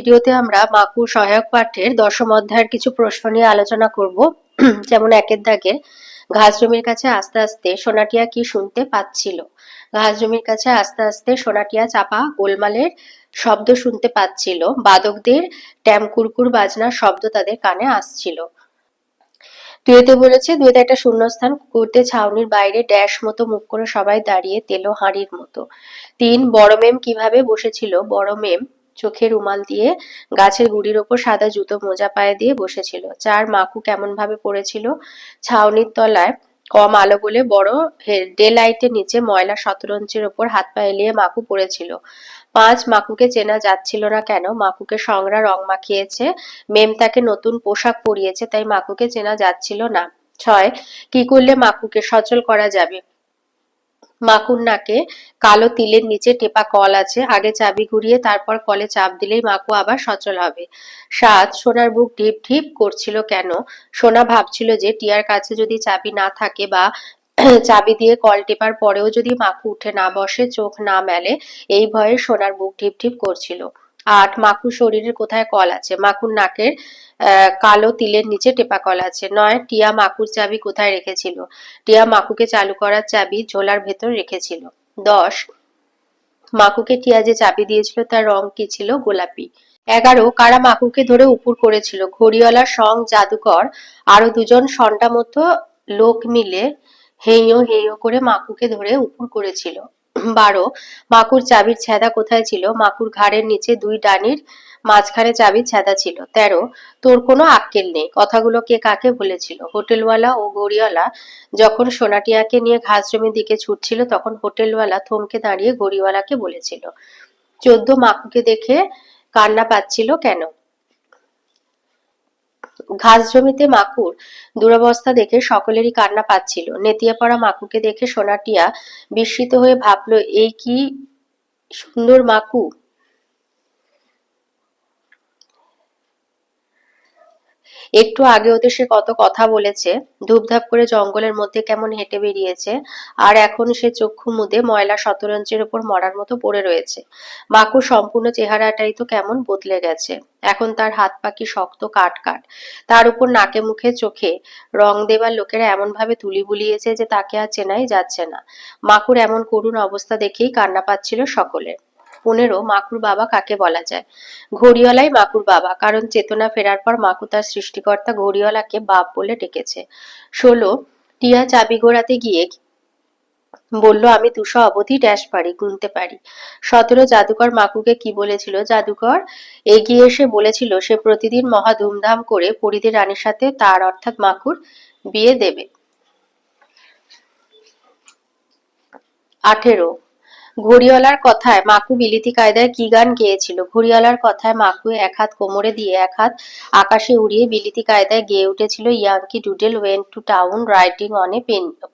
ভিডিওতে আমরা মাকু সহায়ক পাঠের দশম অধ্যায়ের কিছু প্রশ্ন নিয়ে আলোচনা করব। যেমন একের দাগে, ঘাস জমির কাছে আস্তে আস্তে সোনাটিয়া কি শুনতে পাচ্ছিল? ঘাস জমির কাছে আস্তে আস্তে সোনাটিয়া চাপা গোলমালের শব্দ শুনতে পাচ্ছিল। বাদকদের ট্যাম কুরকুর বাজনার শব্দ তাদের কানে আসছিল। দুয়েতে বলেছে, দুয়েতে একটা শূন্যস্থান কুকুরদের ছাউনির বাইরে ড্যাশ মতো মুখ করে সবাই দাঁড়িয়ে তেলো হাঁড়ির মতো। তিন, বড় মেম কীভাবে বসেছিল? বড় মেম চোখে রুমাল দিয়ে গাছের গুড়ির ওপর সাদা জুতো মোজা পায়ে দিয়ে বসেছিল। চার মাকু কেমন ভাবে পড়েছিল? ছাউনির তলায় কম আলো বলে বড় ডে লাইটের নিচে ময়লা শতরঞ্চের ওপর হাত পা এলিয়ে মাকু পড়েছিল। পাঁচ মাকুকে চেনা যাচ্ছিল না কেন? মাকুকে সংরা রং মাখিয়েছে, মেম তাকে নতুন পোশাক পরিয়েছে, তাই মাকুকে চেনা যাচ্ছিল না। ছয়, কি করলে মাকুকে সচল করা যাবে? মাকুর নাকে কালো তিলের নিচে টেপা কল আছে, আগে চাবি ঘুরিয়ে তারপর কলে চাপ দিলেই মাকু আবার সচল হবে। সাত সোনার বুক ঢিপ ঢিপ করছিল কেন? সোনা ভাবছিল যে টিয়ার কাছে যদি চাবি না থাকে বা চাবি দিয়ে কল টেপার পরেও যদি মাকু উঠে না বসে, চোখ না মেলে, এই ভয়ে সোনার বুক ঢিপ ঢিপ করছিল। আট, মাকুর শরীরের কোথায় কল আছে? মাকুর নাকের কালো তিলের নিচে টেপা কল আছে। নয়, টিয়া মাকুর চাবি কোথায় রেখেছিল? টিয়া মাকুকে চালু করার চাবি ঝোলার ভেতর রেখেছিল। দশ, মাকুকে টিয়া যে চাবি দিয়েছিল তার রং কি ছিল? গোলাপি। এগারো, কারা মাকুকে ধরে উপুর করেছিল? ঘড়িওয়ালা, সং, জাদুকর, আরও দুজন সন্টা মতো লোক মিলে হেইও হেইও করে মাকুকে ধরে উপুর করেছিল। বারো। মাকুর চাবির ছেদা কোথায় ছিল? মাকুর ঘাড়ের নিচে দুই ডানির মাঝখানে চাবির ছেদা ছিল। তেরো, তোর কোনো আক্কেল নেই। কথাগুলো কে কাকে বলেছিল হোটেলওয়ালা ও গড়িওয়ালা যখন সোনাটিয়াকে নিয়ে ঘাস জমির দিকে ছুটছিল, তখন হোটেলওয়ালা থমকে দাঁড়িয়ে গড়িওয়ালাকে বলেছিল, চোদ্দ মাকুকে দেখে কান্না পাচ্ছিল কেন? ঘাস জমিতে মাকুর দুরবস্থা দেখে সকলেরই কান্না পাচ্ছিল। নেতিয়া পড়া মাকুকে দেখে সোনাটিয়া বিস্মিত হয়ে ভাবল, এই কি সুন্দর মাকু? একটু আগে ওদের সে কত কথা বলেছে, ধূপধাপ করে জঙ্গলের মধ্যে কেমন হেঁটে বেরিয়েছে, আর এখন সে চক্ষু মুদে ময়লা শতরঞ্চের উপর মরার মতো পড়ে রয়েছে। মাকুর সম্পূর্ণ চেহারাটাই তো কেমন বদলে গেছে। এখন তার হাত পাকি শক্ত কাট কাট। তার উপর নাকে মুখে চোখে রং দেবার লোকেরা এমন ভাবে তুলি বুলিয়েছে যে তাকে আর চেনাই যাচ্ছে না। মাকুর এমন করুণ অবস্থা দেখেই কান্না পাচ্ছিল সকলে। পনেরো মাকুর বাবা কাকে বলা যায়? ঘড়িওয়ালাই মাকুর বাবা, কারণ চেতনা ফেরার পর মাকু তার সৃষ্টিকর্তা ঘড়িওয়ালাকে বাপ বলে ডেকেছে। ষোলো, টিয়া চাবি ঘোরাতে গিয়ে বলল, আমি দুশো অবধি ড্যাশ পারি, গুনতে পারি। সতেরো, জাদুকর মাকুকে কি বলেছিল? জাদুকর এগিয়ে এসে বলেছিল, সে প্রতিদিন মহা ধুমধাম করে পরিদের রানীর সাথে তার অর্থাৎ মাকুর বিয়ে দেবে। আঠেরো ঘড়িওয়ালার কথায় মাকু বিলিতি কায়দায় কি গান গেয়েছিল? ঘড়িওয়ালার কথায় মাকু এক হাত কোমরে দিয়ে এক হাত আকাশে উড়িয়ে বিলিতি কায়দায় গেয়ে উঠেছিল Yankee doodle went to town riding on a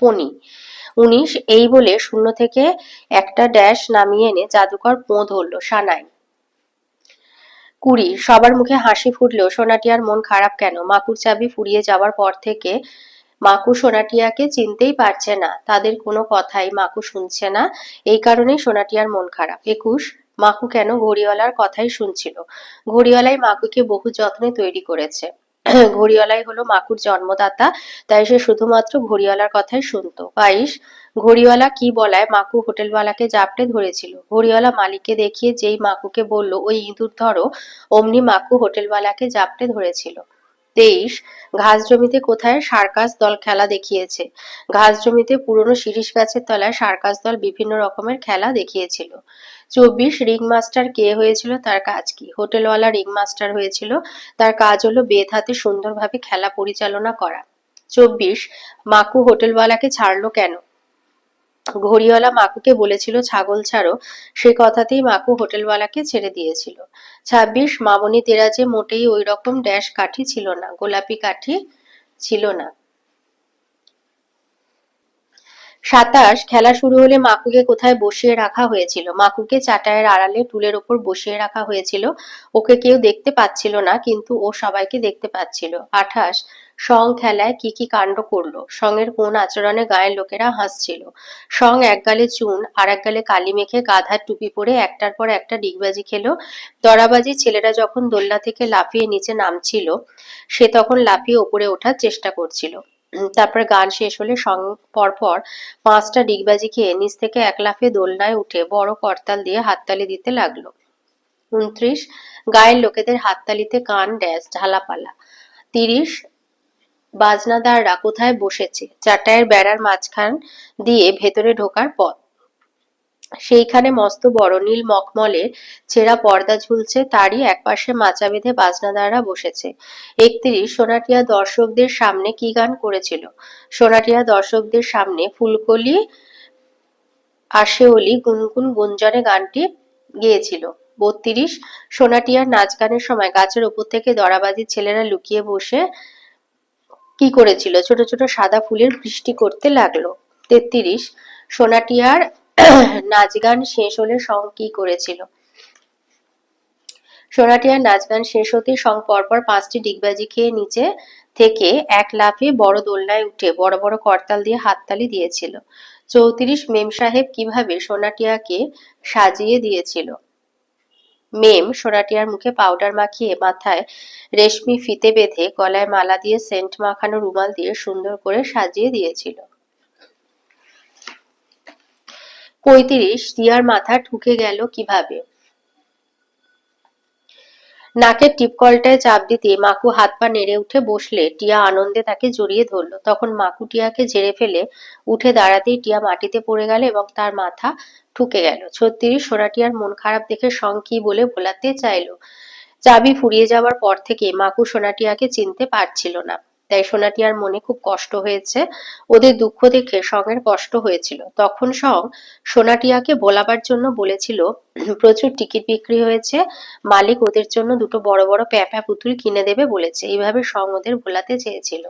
pony উনিশ এই বলে শূন্য থেকে একটা ড্যাশ নামিয়ে এনে জাদুকর পো ধরল সানাই কুড়ি, সবার মুখে হাসি ফুটলেও সোনাটিয়ার মন খারাপ কেন? মাকুর চাবি ফুরিয়ে যাওয়ার পর থেকে মাকু সোনাটিয়াকে চিনতেই পারছে না। তাদের কোনো কথাই মাকু শুনছে না। এই কারণেই সোনাটিয়ার মন খারাপ। একুশ, মাকু কেন ঘড়িওয়ালার কথাই শুনছিল? ঘড়িওয়ালাই মাকুকে বহু যত্নে তৈরি করেছে। ঘড়িওয়ালাই হলো মাকুর জন্মদাতা, তাই সে শুধুমাত্র ঘড়িওয়ালার কথাই শুনতো। বাইশ, ঘড়িওয়ালা কি বলায় মাকু হোটেলওয়ালাকে জাপটে ধরেছিল। ঘড়িওয়ালা মালিককে দেখিয়ে যেই মাকুকে বলল, ওই ইঁদুর ধরো, অমনি মাকু হোটেলওয়ালাকে জাপটে ধরেছিল। তেইশ ঘাস জমিতে কোথায় সার্কাস দল খেলা দেখিয়েছে। ঘাস জমিতে পুরনো শিরিষ গাছের তলায় সার্কাস দল বিভিন্ন রকমের খেলা দেখিয়েছিল। চব্বিশ রিং মাস্টার কে হয়েছিল তার কাজ কি? হোটেলওয়ালা রিং মাস্টার হয়েছিল তার কাজ হলো বেত হাতে সুন্দরভাবে খেলা পরিচালনা করা। চব্বিশ মাকু হোটেলওয়ালাকে ছাড়লো কেন? ঘড়িওয়ালা মাকুকে বলেছিল, ছাগল ছাড়ো। সে কথাতেই মাকু হোটেলওয়ালাকে ছেড়ে দিয়েছিল। ছাব্বিশ, মামনি তেরাজে মোটেই ওই রকম ড্যাশ কাঠি ছিল না, গোলাপি কাঠি ছিল না। সাতাশ, খেলা শুরু হলে মাকুকে কোথায় বসিয়ে রাখা হয়েছিল? মাকুকে চাটায়ের আড়ালে টুলের ওপর বসিয়ে রাখা হয়েছিল। ওকে কেউ দেখতে পাচ্ছিল না, কিন্তু ও সবাইকে দেখতে পাচ্ছিল। আঠাশ সং খেলায় কি কি কাণ্ড করল? সঙ্গের কোন আচরণে গায়ের লোকেরা হাসছিল? সং এক গালে চুন, আর এক গালে কালি মেখে গাধার টুপি পরে একটার পর একটা ডিগবাজি খেলো। দরাবাজি ছেলেরা যখন দোলনা থেকে লাফিয়ে নিচে নামছিল, সে তখন লাফিয়ে ওপরে ওঠার চেষ্টা করছিল। তারপর গান শেষ হলে সং পরপর পাঁচটা ডিগবাজি খেয়ে নিচ থেকে এক লাফে দোলনায় উঠে বড় করতাল দিয়ে হাততালি দিতে লাগল। উনত্রিশ, গায়ের লোকেদের হাততালিতে কান ড্যাশ ঝালাপালা তিরিশ বাজনাদাররা কোথায় বসেছে? চাটায়ের বেড়ার মাঝখান দিয়ে ভেতরে ঢোকার পথ। সেইখানে মস্ত বড় নীল মখমলের ছেঁড়া পর্দা ঝুলছে, তারই একপাশে মাচা বেঁধে বাজনাদাররা বসেছে। একত্রিশ সোনাটিয়া দর্শকদের সামনে কি গান করেছিল? সোনাটিয়া দর্শকদের সামনে ফুলকলি, আশেওলি, গুনগুন গুঞ্জনে গানটি গেয়েছিল। বত্রিশ সোনাটিয়ার নাচ গানের সময় গাছের উপর থেকে দরাবাজির ছেলেরা লুকিয়ে বসে কি করেছিল? ছোট ছোট সাদা ফুলের বৃষ্টি করতে লাগল। তেত্রিশ, সোনাটিয়ার নাচ গান শেষ হলে সং কি করেছিল? সোনাটিয়ার নাচ গান শেষ হতে সং পরপর পাঁচটি ডিগবাজি খেয়ে নিচে থেকে এক লাফে বড় দোলনায় উঠে বড় বড় করতাল দিয়ে হাততালি দিয়েছিল। চৌত্রিশ, মেম সাহেব কীভাবে সোনাটিয়াকে সাজিয়ে দিয়েছিল? মেম সোনাটিয়ার মুখে পাউডার মাখিয়ে মাথায় রেশমি ফিতে বেঁধে গলায় মালা দিয়ে সেন্ট মাখানো রুমাল দিয়ে সুন্দর করে সাজিয়ে দিয়েছিল। পঁয়ত্রিশ, দিয়ার মাথা ঠুকে গেল কীভাবে? নাকের টিপকলটায় চাপ দিতে মাকু হাত পা নেড়ে উঠে বসলে টিয়া আনন্দে তাকে জড়িয়ে ধরলো। তখন মাকু টিয়াকে ঝেড়ে ফেলে উঠে দাঁড়াতেই টিয়া মাটিতে পড়ে গেল এবং তার মাথা ঠুকে গেল। ছত্রিশ সোনাটিয়ার মন খারাপ দেখে সং কি বলে ভোলাতে চাইল। চাবি ফুরিয়ে যাওয়ার পর থেকে মাকু সোনাটিয়াকে চিনতে পারছিল না। তাই সোনাটিয়ার মনে খুব কষ্ট হয়েছে। ওদের দুঃখ দেখে সঙ্গের কষ্ট হয়েছিল। তখন সং সোনাটিয়াকে বলাবার জন্য বলেছিল, প্রচুর টিকিট বিক্রি হয়েছে। মালিক ওদের জন্য দুটো বড় বড় প্যাপা পুতুল কিনে দেবে বলেছে। এইভাবে সং ওদের বোলাতে চেয়েছিল।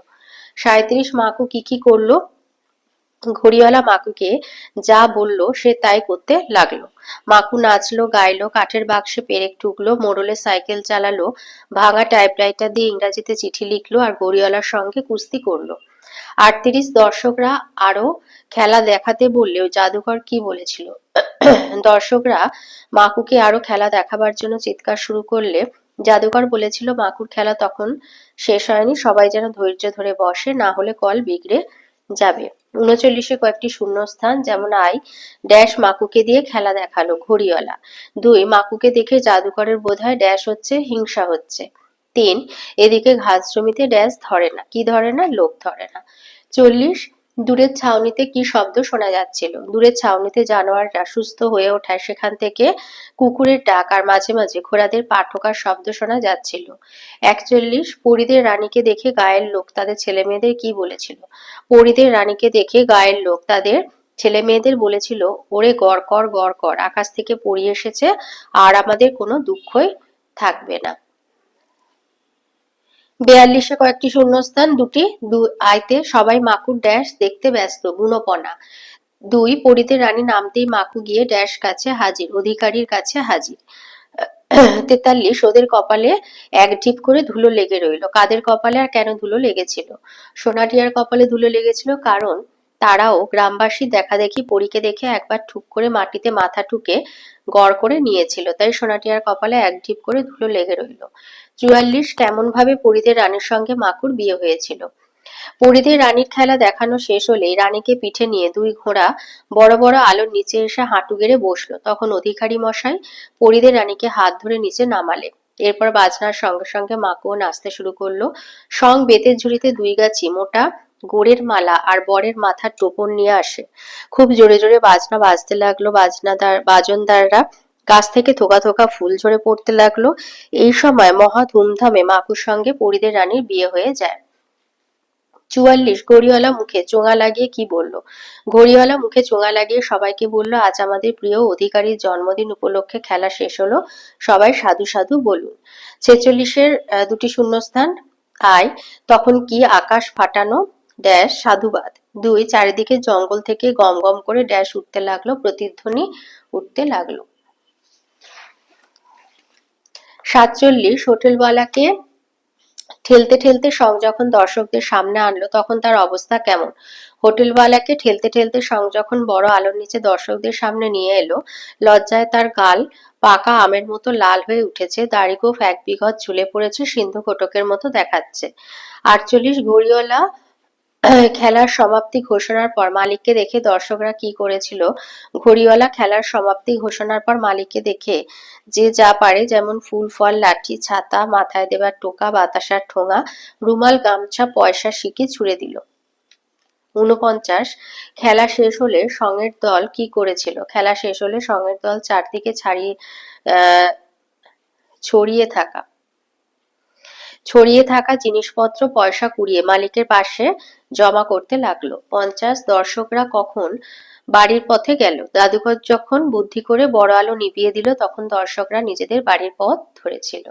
সাঁত্রিশ মাকু কি কি করল? ঘড়িওয়ালা মাকুকে যা বলল সে তাই করতে লাগল। মাকু নাচলো, গাইলো, কাঠের বাক্সে পেরেক ঠুকলো, মোড়লে সাইকেল চালালো, ভাঙা টাইপরাইটার দিয়ে ইংরাজিতে চিঠি লিখলো আর গড়িওয়ালার সঙ্গে কুস্তি করল। আটত্রিশ দর্শকরা আরও খেলা দেখাতে বললেও জাদুকর কি বলেছিল? দর্শকরা মাকুকে আরও খেলা দেখাবার জন্য চিৎকার শুরু করলে জাদুকর বলেছিল, মাকুর খেলা তখন শেষ হয়নি, সবাই যেন ধৈর্য ধরে বসে, না হলে কল বিগড়ে যাবে। উনচল্লিশে কয়েকটি শূন্যস্থান, যেমন আই, ড্যাশ মাকুকে দিয়ে খেলা দেখাল ঘড়িওয়ালা। দুই, মাকুকে দেখে জাদুকরের বোধহয় ড্যাশ হচ্ছে, হিংসা হচ্ছে। তিন, এদিকে ঘাস জমিতে ড্যাশ ধরে না, কি ধরে না, লোক ধরে না। চল্লিশ দূরের ছাউনিতে কি শব্দ শোনা যাচ্ছিল? দূরের ছাউনিতে জানোয়াররা সুস্থ হয়ে ওঠায় সেখান থেকে কুকুরের ডাক আর মাঝে মাঝে ঘোড়াদের পা ঠোকার শব্দ শোনা যাচ্ছিল। একচল্লিশ পরিদের রানীকে দেখে গায়ের লোক তাদের ছেলে মেয়েদের কি বলেছিল? পরিদের রানীকে দেখে গায়ের লোক তাদের ছেলে মেয়েদের বলেছিল, ওরে গড় কর গড় কর, আকাশ থেকে পড়ি এসেছে আর আমাদের কোনো দুঃখই থাকবে না। বেয়াল্লিশে কয়েকটি শূন্যস্থান, দুটি দুই আইতে সবাই মাকুর ড্যাশ দেখতে ব্যস্ত, গুণপনা। দুই পরিতে রানী নামতেই মাকু গিয়ে ড্যাশ কাছে হাজির, অধিকারীর কাছে হাজির। তেতাল্লিশ, ওদের কপালে এক ঢিপ করে ধুলো লেগে রইল। কাদের কপালে আর কেন ধুলো লেগেছিল? সোনাটিয়ার কপালে ধুলো লেগেছিল কারণ তারাও গ্রামবাসী দেখা দেখি পরীকে দেখে একবার ঠুক করে মাটিতে মাথা ঠুকে গড় করে নিয়েছিল। তাই সোনাটিয়ার কপালে এক ঢিপ করে ধুলো লেগে রইল। চুয়াল্লিশ কেমন ভাবে পরিদের রানীর সঙ্গে মাকুর বিয়ে হয়েছিল। পরিদের রানীর খেলা দেখানো শেষ হলেই রানীকে পিঠে নিয়ে দুই ঘোড়া বড় বড় আলোর নিচে এসে হাঁটু গেড়ে বসল। তখন অধিকারী মশাই পরিদের রানীকে হাত ধরে নিচে নামালে। এরপর বাজনার সঙ্গে সঙ্গে মাকুও নাচতে শুরু করল। সং বেতের ঝুড়িতে দুই গাছি, মোটা গোড়ের মালা আর বরের মাথার টোপর নিয়ে আসে। খুব জোরে জোরে বাজনা বাজতে লাগল। বাজনাদার, বাজনদাররা গাছ থেকে থোকা থোকা ফুল ঝরে পড়তে লাগল। এই সময় মহা ধুমধামে মাকুর সঙ্গে পরিদের রানীর বিয়ে হয়ে যায়। চুয়াল্লিশ গড়িওয়ালা মুখে চোঙা লাগিয়ে কি বলল? ঘড়িওয়ালা মুখে চোঙা লাগিয়ে সবাইকে বলল, আজ আমাদের প্রিয় অধিকারীর জন্মদিন উপলক্ষে খেলা শেষ হলো। সবাই সাধু সাধু বলুন। ছেচল্লিশের দুটি শূন্যস্থান আয়। তখন কি আকাশ ফাটানো ড্যাশ, সাধুবাদ। দুই, চারিদিকে জঙ্গল থেকে গম গম করে ড্যাশ উঠতে লাগল, প্রতিধ্বনি উঠতে লাগল। সাতচল্লিশ, হোটেলওয়ালাকে ঠেলতে ঠেলতে সং যখন দর্শকদের সামনে আনলো, তখন তার অবস্থা কেমন? হোটেলওয়ালাকে ঠেলতে ঠেলতে সং যখন বড় আলোর নিচে দর্শকদের সামনে নিয়ে এলো, লজ্জায় তার গাল পাকা আমের মতো লাল হয়ে উঠেছে দাড়িগোফ এক বিঘত ঝুলে পড়েছে, সিন্ধু কোটকের মতো দেখাচ্ছে। আটচল্লিশ ঘড়িওয়ালা খেলার সমাপ্তি ঘোষণার পর মালিককে দেখে দর্শকরা কি করেছিল? ঘড়িওয়ালা খেলার সমাপ্তি ঘোষণার পর মালিককে দেখে যে যা পারে, যেমন ফুল, ফল, লাঠি, ছাতা, মাথায় দেবার টোকা, বাতাসার ঠোঙা, রুমাল, গামছা, পয়সা শিখে ছুড়ে দিল। উনপঞ্চাশ খেলা শেষ হলে সঙ্গের দল কি করেছিল? খেলা শেষ হলে সঙ্গের দল চারদিকে ছাড়িয়ে ছড়িয়ে থাকা। ছড়িয়ে থাকা জিনিসপত্র পয়সা কুড়িয়ে মালিকের পাশে জমা করতে লাগল। পঞ্চাশ দর্শকরা কখন বাড়ির পথে গেল? দাদুঘর যখন বুদ্ধি করে বড় আলো নিভিয়ে দিল, তখন দর্শকরা নিজেদের বাড়ির পথ ধরেছিল।